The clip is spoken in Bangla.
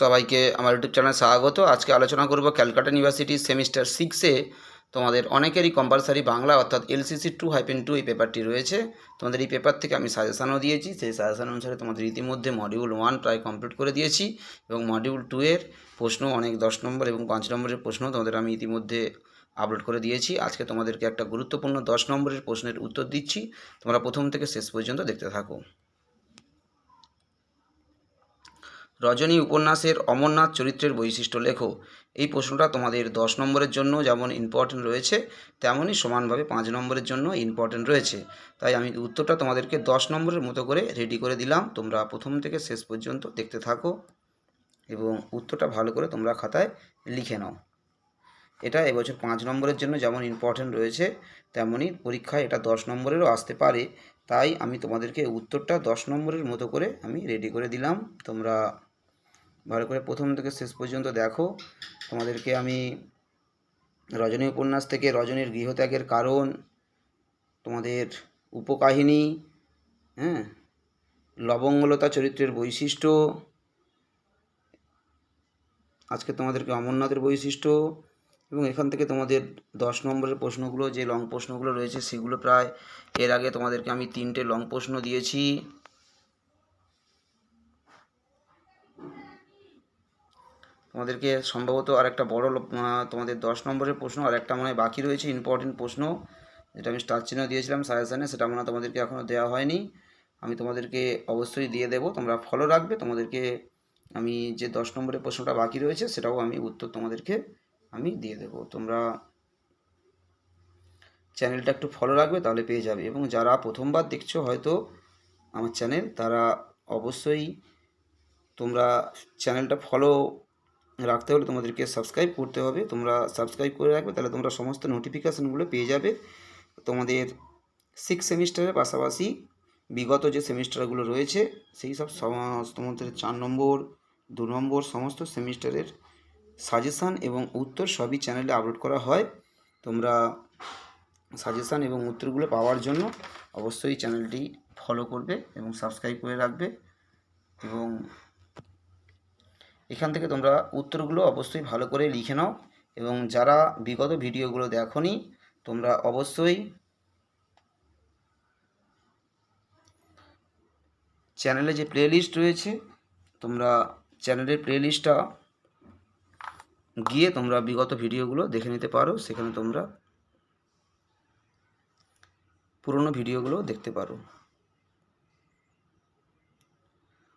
সবাইকে আমার ইউটিউব চ্যানেলে স্বাগত। আজকে আলোচনা করব ক্যালকাটা ইউনিভার্সিটি সেমিস্টার সিক্সে তোমাদের অনেকেরই কম্পালসারি বাংলা অর্থাৎ এলসিসি টু হাইপেন টু এই পেপারটি রয়েছে। তোমাদের এই পেপার থেকে আমি সাজেশানও দিয়েছি। সেই সাজেশান অনুসারে তোমাদের ইতিমধ্যে মডিউল ওয়ান প্রায় কমপ্লিট করে দিয়েছি এবং মডিউল টু এর প্রশ্ন অনেক দশ নম্বর এবং পাঁচ নম্বরের প্রশ্ন তোমাদের আমি ইতিমধ্যে আপলোড করে দিয়েছি। আজকে তোমাদেরকে একটা গুরুত্বপূর্ণ দশ নম্বরের প্রশ্নের উত্তর দিচ্ছি। তোমরা প্রথম থেকে শেষ পর্যন্ত দেখতে থাকো। রজনী উপন্যাসের অমরনাথ চরিত্রের বৈশিষ্ট্য লেখো। এই প্রশ্নটা তোমাদের দশ নম্বরের জন্য যেমন ইম্পর্টেন্ট রয়েছে, তেমনই সমানভাবে পাঁচ নম্বরের জন্য ইম্পর্টেন্ট রয়েছে। তাই আমি উত্তরটা তোমাদেরকে দশ নম্বরের মতো করে রেডি করে দিলাম। তোমরা প্রথম থেকে শেষ পর্যন্ত দেখতে থাকো এবং উত্তরটা ভালো করে তোমরা খাতায় লিখে নাও। এটা এবছর পাঁচ নম্বরের জন্য যেমন ইম্পর্টেন্ট রয়েছে, তেমনই পরীক্ষায় এটা দশ নম্বরেরও আসতে পারে। তাই আমি তোমাদেরকে উত্তরটা দশ নম্বরের মতো করে আমি রেডি করে দিলাম। তোমরা ভালো করে প্রথম থেকে শেষ পর্যন্ত দেখো। তোমাদেরকে আমি রজনী উপন্যাস থেকে রজনীর গৃহত্যাগের কারণ, তোমাদের উপকাহিনী হ্যাঁ লবঙ্গলতা চরিত্রের বৈশিষ্ট্য, আজকে তোমাদেরকে অমরনাথের বৈশিষ্ট্য এবং এখান থেকে তোমাদের দশ নম্বরের প্রশ্নগুলো, যে লং প্রশ্নগুলো রয়েছে সেগুলো প্রায় এর আগে তোমাদেরকে আমি তিনটে লং প্রশ্ন দিয়েছি। তোমাদেরকে সম্ভবত আর একটা বড় তোমাদের দশ নম্বরের প্রশ্ন আর একটা মনে হয় বাকি রয়েছে ইম্পর্টেন্ট প্রশ্ন, যেটা আমি স্টার চিহ্ন দিয়েছিলাম সাজেশানে সেটা মনে তোমাদেরকে এখনও দেওয়া হয়নি। আমি তোমাদেরকে অবশ্যই দিয়ে দেবো, তোমরা ফলো রাখবে, তোমাদেরকে আমি যে দশ নম্বরের প্রশ্নটা বাকি রয়েছে, সেটাও আমি উত্তর তোমাদেরকে আমি দিয়ে দেবো। তোমরা চ্যানেলটা একটু ফলো রাখবে, তাহলে পেয়ে যাবে। এবং যারা প্রথমবার দেখছ হয়তো আমার চ্যানেল তারা অবশ্যই তোমরা চ্যানেলটা ফলো রাখতে হলে তোমাদেরকে সাবস্ক্রাইব করতে হবে। তোমরা সাবস্ক্রাইব করে রাখবে, তাহলে তোমরা সমস্ত নোটিফিকেশানগুলো পেয়ে যাবে। তোমাদের সিক্স সেমিস্টারের পাশাপাশি বিগত যে সেমিস্টারগুলো রয়েছে, সেই সব তোমাদের চার নম্বর, দু নম্বর সমস্ত সেমিস্টারের সাজেশান এবং উত্তর সবই চ্যানেলে আপলোড করা হয়। তোমরা সাজেশান এবং উত্তরগুলো পাওয়ার জন্য অবশ্যই চ্যানেলটি ফলো করবে এবং সাবস্ক্রাইব করে রাখবে। এবং এখান থেকে তোমরা উত্তরগুলো অবশ্যই ভালো করে লিখে নাও এবং যারা বিগত ভিডিওগুলো দেখোনি, তোমরা অবশ্যই চ্যানেলে যে প্লেলিস্ট রয়েছে, তোমরা চ্যানেলের প্লেলিস্টটা গিয়ে তোমরা বিগত ভিডিওগুলো দেখে নিতে পারো। সেখানে তোমরা পুরনো ভিডিওগুলো দেখতে পারো।